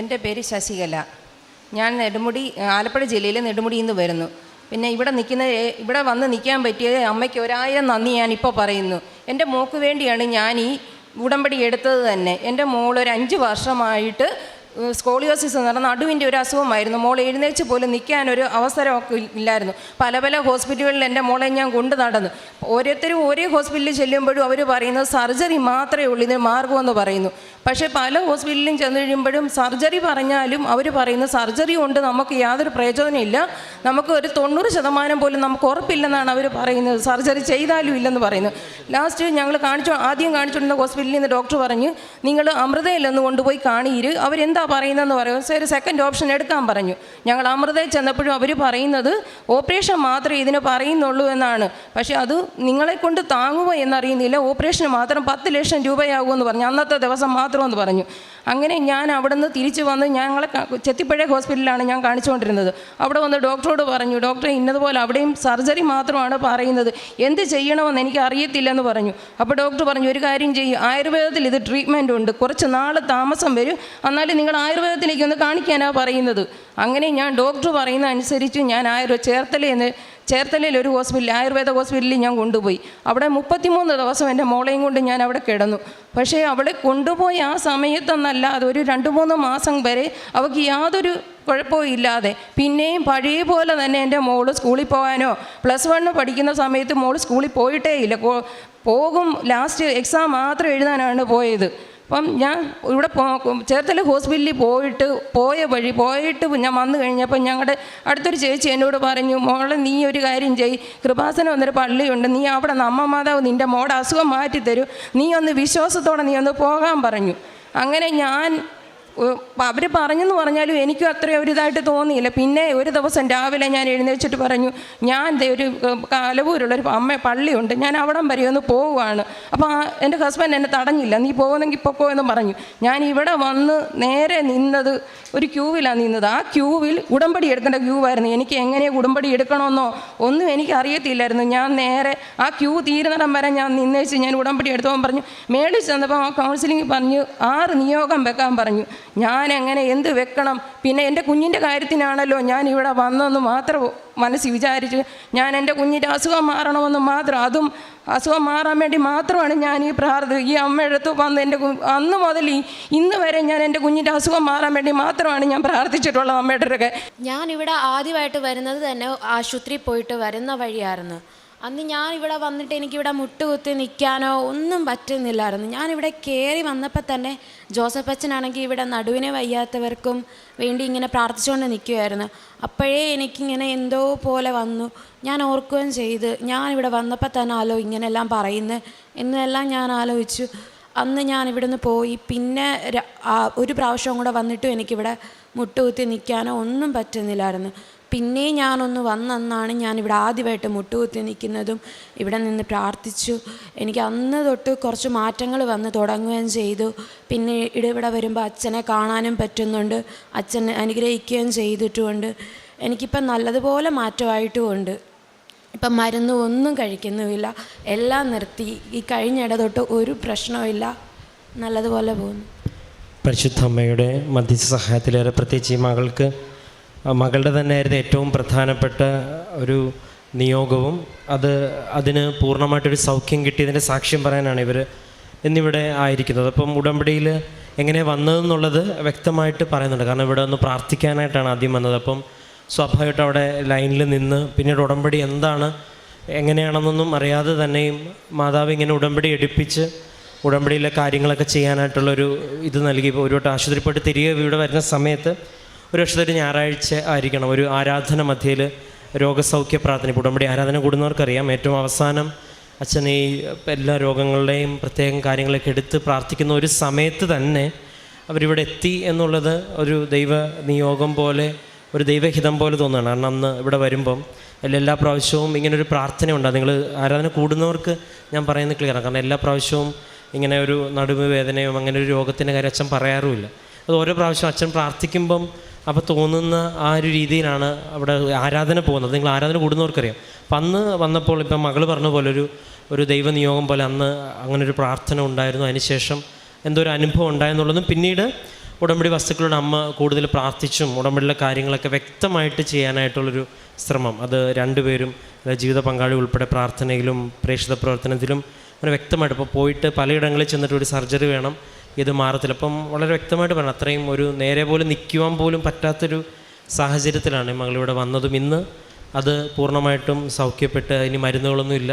എന്റെ പേര് ശശികല. ഞാൻ നെടുമുടി ആലപ്പുഴ ജില്ലയിലെ നെടുമുടിയിൽ നിന്ന് വരുന്നു. പിന്നെ ഇവിടെ നിൽക്കുന്ന ഇവിടെ വന്ന് നിൽക്കാൻ പറ്റിയത് അമ്മയ്ക്ക് ഒരായിരം നന്ദി ഞാൻ ഇപ്പോൾ പറയുന്നു. എന്റെ മോക്ക് വേണ്ടിയാണ് ഞാൻ ഈ ഉടമ്പടി എടുത്തത് തന്നെ. എന്റെ മോൾ ഒരു അഞ്ച് വർഷമായിട്ട് സ്കോളിയോസിസ് എന്ന് പറഞ്ഞാൽ നടുവിന്റെ ഒരു അസുഖമായിരുന്നു. മോൾ എഴുന്നേച്ച് പോലും നിൽക്കാനൊരു അവസരമൊക്കെ ഇല്ലായിരുന്നു. പല പല ഹോസ്പിറ്റലുകളിൽ എന്റെ മോളെ ഞാൻ കൊണ്ടു നടന്നു. ഓരോരുത്തരും ഒരേ ഹോസ്പിറ്റലിൽ ചെല്ലുമ്പോഴും അവർ പറയുന്നത് സർജറി മാത്രമേ ഉള്ളൂ ഇതിന് മാർഗമെന്ന് പറയുന്നു. പക്ഷേ പല ഹോസ്പിറ്റലിലും ചെന്ന് കഴിയുമ്പോഴും സർജറി പറഞ്ഞാലും അവർ പറയുന്ന സർജറി കൊണ്ട് നമുക്ക് യാതൊരു പ്രയോജനമില്ല നമുക്ക് ഒരു തൊണ്ണൂറ് ശതമാനം പോലും നമുക്ക് ഉറപ്പില്ലെന്നാണ് അവർ പറയുന്നത്. സർജറി ചെയ്താലും ഇല്ലെന്ന് പറയുന്നു. ലാസ്റ്റ് ഞങ്ങൾ കാണിച്ചു ആദ്യം കാണിച്ചുകൊണ്ടിരുന്ന ഹോസ്പിറ്റലിൽ നിന്ന് ഡോക്ടർ പറഞ്ഞു നിങ്ങൾ അമൃതയിലൊന്ന് കൊണ്ടുപോയി കാണിയിരു അവരെന്താ പറയുന്നതെന്ന് പറയും "സർ, സെക്കൻഡ് ഓപ്ഷൻ എടുക്കാൻ പറഞ്ഞു. ഞങ്ങൾ അമൃതയിൽ ചെന്നപ്പോഴും അവർ പറയുന്നത് ഓപ്പറേഷൻ മാത്രമേ ഇതിന് പറയുന്നുള്ളൂ എന്നാണ്. പക്ഷേ അത് നിങ്ങളെ കൊണ്ട് താങ്ങുമോ എന്നറിയുന്നില്ല. ഓപ്പറേഷന് മാത്രം പത്ത് ലക്ഷം രൂപയാകുമെന്ന് പറഞ്ഞു. അന്നത്തെ ദിവസം മാത്രമെന്ന് പറഞ്ഞു. അങ്ങനെ ഞാൻ അവിടെ നിന്ന് തിരിച്ചു വന്ന് ഞങ്ങളെ ചെത്തിപ്പഴേ ഹോസ്പിറ്റലിലാണ് ഞാൻ കാണിച്ചുകൊണ്ടിരുന്നത്. അവിടെ വന്ന് ഡോക്ടറോട് പറഞ്ഞു ഡോക്ടറെ ഇന്നതുപോലെ അവിടെയും സർജറി മാത്രമാണ് പറയുന്നത്. എന്ത് ചെയ്യണമെന്ന് എനിക്ക് അറിയത്തില്ലെന്ന് പറഞ്ഞു. അപ്പോൾ ഡോക്ടർ പറഞ്ഞു ഒരു കാര്യം ചെയ്യും. ആയുർവേദത്തിൽ ഇത് ട്രീറ്റ്മെന്റ് ഉണ്ട്. കുറച്ച് നാൾ താമസം വരും. എന്നാലും നിങ്ങൾ ആയുർവേദത്തിലേക്ക് ഒന്ന് കാണിക്കാനാണ് പറയുന്നത്. അങ്ങനെ ഞാൻ ഡോക്ടർ പറയുന്ന അനുസരിച്ച് ഞാൻ ആയുർവേദ ചേർത്തലയെന്ന് ചേർത്തലയിൽ ഒരു ഹോസ്പിറ്റലിൽ ആയുർവേദ ഹോസ്പിറ്റലിൽ ഞാൻ കൊണ്ടുപോയി. അവിടെ മുപ്പത്തിമൂന്ന് ദിവസം എന്റെ മോളെയും കൊണ്ട് ഞാൻ അവിടെ കിടന്നു. പക്ഷേ അവളെ കൊണ്ടുപോയി ആ സമയത്തൊന്നല്ല അതൊരു രണ്ട് മൂന്ന് മാസം വരെ അവൾക്ക് യാതൊരു കുഴപ്പവും ഇല്ലാതെ. പിന്നെയും പഴയ പോലെ തന്നെ എന്റെ മോൾ സ്കൂളിൽ പോകാനോ പ്ലസ് വണ്ണ് പഠിക്കുന്ന സമയത്ത് മോൾ സ്കൂളിൽ പോയിട്ടേ ഇല്ല. പോകും ലാസ്റ്റ് എക്സാം മാത്രം എഴുതാനാണ് പോയത്. അപ്പം ഞാൻ ഇവിടെ ചേർത്തല ഹോസ്പിറ്റലിൽ പോയിട്ട് പോയ വഴി പോയിട്ട് ഞാൻ വന്നു കഴിഞ്ഞപ്പോൾ ഞങ്ങളുടെ അടുത്തൊരു ചേച്ചി എന്നോട് പറഞ്ഞു മോളെ നീ ഒരു കാര്യം ചെയ്. കൃപാസനം എന്നൊരു പള്ളിയുണ്ട്. നീ അവിടെ അമ്മ മാതാവ് നിന്റെ മോടെ അസുഖം മാറ്റിത്തരൂ. നീ ഒന്ന് വിശ്വാസത്തോടെ നീ ഒന്ന് പോകാൻ പറഞ്ഞു. അങ്ങനെ ഞാൻ അവർ പറഞ്ഞെന്ന് പറഞ്ഞാലും എനിക്കും അത്രയും ഒരു ഇതായിട്ട് തോന്നിയില്ല. പിന്നെ ഒരു ദിവസം രാവിലെ ഞാൻ എഴുന്നേച്ചിട്ട് പറഞ്ഞു ഞാൻ ഒരു കലവൂരുള്ളൊരു അമ്മ പള്ളിയുണ്ട്. ഞാൻ അവിടം വരെ ഒന്ന് പോവുകയാണ്. അപ്പോൾ എന്റെ ഹസ്ബൻഡ് എന്നെ തടഞ്ഞില്ല. നീ പോകുന്നെങ്കിൽ പൊക്കോ എന്ന് പറഞ്ഞു. ഞാൻ ഇവിടെ വന്ന് നേരെ നിന്നത് ഒരു ക്യൂവിലാണ് നിന്നത്. ആ ക്യൂവിൽ ഉടമ്പടി എടുക്കേണ്ട ക്യൂ ആയിരുന്നു എനിക്ക് എങ്ങനെ ഉടമ്പടി എടുക്കണമെന്നോ ഒന്നും എനിക്ക് അറിയത്തില്ലായിരുന്നു. ഞാൻ നേരെ ആ ക്യൂ തീരുന്നിടം വരെ ഞാൻ നിന്നേച്ച് ഞാൻ ഉടമ്പടി എടുത്തവൻ പറഞ്ഞു മേളിൽ ചെന്നപ്പോൾ ആ കൗൺസിലിംഗ് പറഞ്ഞു ആറ് നിയോഗം വെക്കാൻ പറഞ്ഞു. ഞാൻ എങ്ങനെ എന്ത് വെക്കണം? പിന്നെ എന്റെ കുഞ്ഞിന്റെ കാര്യത്തിനാണല്ലോ ഞാൻ ഇവിടെ വന്നെന്ന് മാത്രം മനസ്സിൽ വിചാരിച്ച് ഞാൻ എന്റെ കുഞ്ഞിന്റെ അസുഖം മാറണമെന്ന് മാത്രം അതും അസുഖം മാറാൻ വേണ്ടി മാത്രമാണ് ഞാൻ ഈ പ്രാർത്ഥന ഈ അമ്മയുടെ അടുത്ത് വന്ന് എന്റെ അന്ന് മുതൽ ഈ ഇന്ന് വരെ ഞാൻ എന്റെ കുഞ്ഞിന്റെ അസുഖം മാറാൻ വേണ്ടി മാത്രമാണ് ഞാൻ പ്രാർത്ഥിച്ചിട്ടുള്ളത് അമ്മയുടെ ഒക്കെ ഞാൻ ഇവിടെ ആദ്യമായിട്ട് വരുന്നത് തന്നെ ആശുപത്രി പോയിട്ട് വരുന്ന വഴിയായിരുന്നു. അന്ന് ഞാൻ ഇവിടെ വന്നിട്ട് എനിക്കിവിടെ മുട്ടുകുത്തി നിൽക്കാനോ ഒന്നും പറ്റുന്നില്ലായിരുന്നു. ഞാനിവിടെ കയറി വന്നപ്പോൾ തന്നെ ജോസഫ് അച്ഛനാണെങ്കിൽ ഇവിടെ നടുവിനെ വയ്യാത്തവർക്കും വേണ്ടി ഇങ്ങനെ പ്രാർത്ഥിച്ചുകൊണ്ട് നിൽക്കുമായിരുന്നു അപ്പോഴേ എനിക്കിങ്ങനെ എന്തോ പോലെ വന്നു. ഞാൻ ഓർക്കുകയും ചെയ്ത് ഞാനിവിടെ വന്നപ്പോൾ തന്നെ ആലോ ഇങ്ങനെല്ലാം പറയുന്നത് എന്നെല്ലാം ഞാൻ ആലോചിച്ചു. അന്ന് ഞാൻ ഇവിടുന്ന് പോയി. പിന്നെ ഒരു പ്രാവശ്യം കൂടെ വന്നിട്ടും എനിക്കിവിടെ മുട്ടുകുത്തി നിൽക്കാനോ ഒന്നും പറ്റുന്നില്ലായിരുന്നു. പിന്നെയും ഞാനൊന്ന് വന്നെന്നാണ് ഞാൻ ഇവിടെ ആദ്യമായിട്ട് മുട്ടുകുത്തി നിൽക്കുന്നതും ഇവിടെ നിന്ന് പ്രാർത്ഥിച്ചു. എനിക്ക് അന്ന് തൊട്ട് കുറച്ച് മാറ്റങ്ങൾ വന്ന് തുടങ്ങുകയും ചെയ്തു. പിന്നെ ഇവിടെ വരുമ്പോൾ അച്ഛനെ കാണാനും പറ്റുന്നുണ്ട്. അച്ഛൻ അനുഗ്രഹിക്കുകയും ചെയ്തിട്ടുമുണ്ട്. എനിക്കിപ്പം നല്ലതുപോലെ മാറ്റമായിട്ടുമുണ്ട്. ഇപ്പം മരുന്ന് ഒന്നും കഴിക്കുന്നുമില്ല. എല്ലാം നിർത്തി. ഈ കഴിഞ്ഞിട തൊട്ട് ഒരു പ്രശ്നവുമില്ല. നല്ലതുപോലെ പോകുന്നു. പരിശുദ്ധ അമ്മയുടെ മധ്യസ്ഥ സഹായത്തിലേറെ പ്രത്യേകിച്ച് ഈ മകൾക്ക് മകളുടെ തന്നെയായിരുന്നു ഏറ്റവും പ്രധാനപ്പെട്ട ഒരു നിയോഗവും. അത് അതിന് പൂർണമായിട്ടൊരു സൗഖ്യം കിട്ടിയതിന്റെ സാക്ഷ്യം പറയാനാണ് ഇവർ എന്നിവിടെ ആയിരിക്കുന്നത്. അപ്പം ഉടമ്പടിയിൽ എങ്ങനെ വന്നതെന്നുള്ളത് വ്യക്തമായിട്ട് പറയുന്നുണ്ട്. കാരണം ഇവിടെ ഒന്ന് പ്രാർത്ഥിക്കാനായിട്ടാണ് ആദ്യം വന്നത്. അപ്പം സ്വാഭാവികമായിട്ട് അവിടെ ലൈനിൽ നിന്ന് പിന്നീട് ഉടമ്പടി എന്താണ് എങ്ങനെയാണെന്നൊന്നും അറിയാതെ തന്നെയും മാതാവ് ഇങ്ങനെ ഉടമ്പടി എടുപ്പിച്ച് ഉടമ്പടിയിലെ കാര്യങ്ങളൊക്കെ ചെയ്യാനായിട്ടുള്ളൊരു ഇത് നൽകി. ഇപ്പോൾ ഒരു വട്ടം ആശുപത്രി പോയിട്ട് തിരികെ ഇവിടെ വരുന്ന സമയത്ത് ഒരു പക്ഷേ ഒരു ഞായറാഴ്ച ആയിരിക്കണം ഒരു ആരാധന മധ്യയിൽ രോഗസൗഖ്യ പ്രാർത്ഥന ഇപ്പോൾ ഉടമ്പടി ആരാധന കൂടുന്നവർക്കറിയാം ഏറ്റവും അവസാനം അച്ഛൻ ഈ എല്ലാ രോഗങ്ങളുടെയും പ്രത്യേകം കാര്യങ്ങളൊക്കെ എടുത്ത് പ്രാർത്ഥിക്കുന്ന ഒരു സമയത്ത് തന്നെ അവരിവിടെ എത്തി എന്നുള്ളത് ഒരു ദൈവ നിയോഗം പോലെ ഒരു ദൈവഹിതം പോലെ തോന്നുകയാണ്. കാരണം അന്ന് ഇവിടെ വരുമ്പം എല്ലാ പ്രാവശ്യവും ഇങ്ങനൊരു പ്രാർത്ഥനയുണ്ട്. നിങ്ങൾ ആരാധന കൂടുന്നവർക്ക് ഞാൻ പറയുന്നത് ക്ലിയറാണ് കാരണം എല്ലാ പ്രാവശ്യവും ഇങ്ങനെ ഒരു നടുവ് വേദനയും അങ്ങനെ ഒരു രോഗത്തിന്റെ കാര്യം അച്ഛൻ പറയാറുമില്ല. അത് ഓരോ പ്രാവശ്യം അച്ഛൻ പ്രാർത്ഥിക്കുമ്പം അപ്പോൾ തോന്നുന്ന ആ ഒരു രീതിയിലാണ് അവിടെ ആരാധന പോകുന്നത്. നിങ്ങൾ ആരാധന കൂടുന്നവർക്കറിയാം. അപ്പം അന്ന് വന്നപ്പോൾ ഇപ്പം മകൾ പറഞ്ഞ പോലെ ഒരു ഒരു ദൈവനിയോഗം പോലെ അന്ന് അങ്ങനെ ഒരു പ്രാർത്ഥന ഉണ്ടായിരുന്നു. അതിനുശേഷം എന്തോ ഒരു അനുഭവം ഉണ്ടായെന്നുള്ളതും പിന്നീട് ഉടമ്പടി വസ്തുക്കളുടെ അമ്മ കൂടുതൽ പ്രാർത്ഥിച്ചും ഉടമ്പടിയിലെ കാര്യങ്ങളൊക്കെ വ്യക്തമായിട്ട് ചെയ്യാനായിട്ടുള്ളൊരു ശ്രമം. അത് രണ്ടുപേരും ജീവിത പങ്കാളി ഉൾപ്പെടെ പ്രാർത്ഥനയിലും പ്രേക്ഷിത പ്രവർത്തനത്തിലും അങ്ങനെ വ്യക്തമായിട്ട് ഇപ്പോൾ പോയിട്ട് പലയിടങ്ങളിൽ ചെന്നിട്ട് ഒരു സർജറി വേണം. ഇത് മാറത്തില്ല. അപ്പം വളരെ വ്യക്തമായിട്ട് പറഞ്ഞു അത്രയും ഒരു നേരെ പോലും നിൽക്കുവാൻ പോലും പറ്റാത്തൊരു സാഹചര്യത്തിലാണ് മകളിവിടെ വന്നതും ഇന്ന്. അത് പൂർണമായിട്ടും സൗഖ്യപ്പെട്ട് ഇനി മരുന്നുകളൊന്നുമില്ല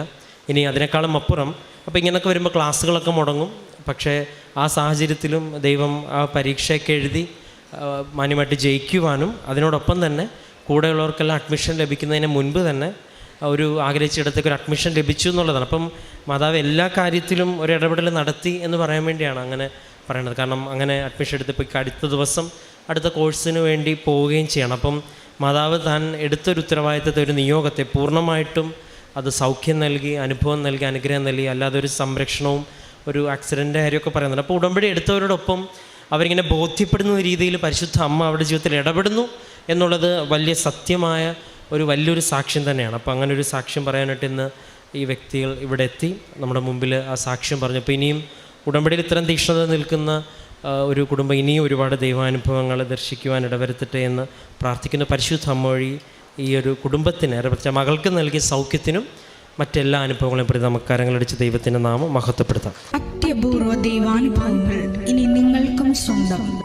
ഇനി അതിനേക്കാളും അപ്പുറം അപ്പോൾ ഇങ്ങനെയൊക്കെ വരുമ്പോൾ ക്ലാസ്സുകളൊക്കെ മുടങ്ങും. പക്ഷേ ആ സാഹചര്യത്തിലും ദൈവം ആ പരീക്ഷയൊക്കെ എഴുതി മാന്യമായിട്ട് ജയിക്കുവാനും അതിനോടൊപ്പം തന്നെ കൂടെയുള്ളവർക്കെല്ലാം അഡ്മിഷൻ ലഭിക്കുന്നതിന് മുൻപ് തന്നെ ഒരു ആഗ്രഹിച്ചിടത്തേക്ക് ഒരു അഡ്മിഷൻ ലഭിച്ചു എന്നുള്ളതാണ്. അപ്പം മാതാവ് എല്ലാ കാര്യത്തിലും ഒരു ഇടപെടൽ നടത്തി എന്ന് പറയാൻ വേണ്ടിയാണ്. അങ്ങനെ പറയുന്നത് കാരണം അങ്ങനെ അഡ്മിഷൻ എടുത്ത് ഇപ്പോൾ അടുത്ത ദിവസം അടുത്ത കോഴ്സിന് വേണ്ടി പോവുകയും ചെയ്യണം. അപ്പം മാതാവ് താൻ എടുത്തൊരു ഉത്തരവാദിത്തത്തെ ഒരു നിയോഗത്തെ പൂർണമായിട്ടും അത് സൗഖ്യം നൽകി അനുഭവം നൽകി അനുഗ്രഹം നൽകി അല്ലാതെ ഒരു സംരക്ഷണവും ഒരു ആക്സിഡന്റ് കാര്യമൊക്കെ പറയുന്നുണ്ട്. അപ്പോൾ ഉടമ്പടി എടുത്തവരോടൊപ്പം അവരിങ്ങനെ ബോധ്യപ്പെടുന്ന രീതിയിൽ പരിശുദ്ധ അമ്മ അവരുടെ ജീവിതത്തിൽ ഇടപെടുന്നു എന്നുള്ളത് വലിയ സത്യമായ ഒരു വലിയൊരു സാക്ഷ്യം തന്നെയാണ്. അപ്പോൾ അങ്ങനെ ഒരു സാക്ഷ്യം പറയാനായിട്ട് ഇന്ന് ഈ വ്യക്തികൾ ഇവിടെ എത്തി. നമ്മുടെ മുമ്പിൽ ആ സാക്ഷ്യം പറഞ്ഞു. അപ്പോൾ ഇനിയും ഉടമ്പടിയിൽ ഇത്തരം തീക്ഷ്ണത നിൽക്കുന്ന ഒരു കുടുംബം ഇനിയും ഒരുപാട് ദൈവാനുഭവങ്ങൾ ദർശിക്കുവാൻ ഇടവരുത്തട്ടെ എന്ന് പ്രാർത്ഥിക്കുന്ന. പരിശുദ്ധ അമ്മ വഴി ഈ ഒരു കുടുംബത്തിന് പ്രത്യേക മകൾക്ക് നൽകിയ സൗഖ്യത്തിനും മറ്റെല്ലാ അനുഭവങ്ങളെയും പ്രതി നമുക്ക് കരങ്ങളടിച്ച് ദൈവത്തിന്റെ നാമം മഹത്വപ്പെടുത്താം. അത്യപൂർവ ദൈവാനുഭവങ്ങൾ ഇനി നിങ്ങൾക്കും സ്വന്തം.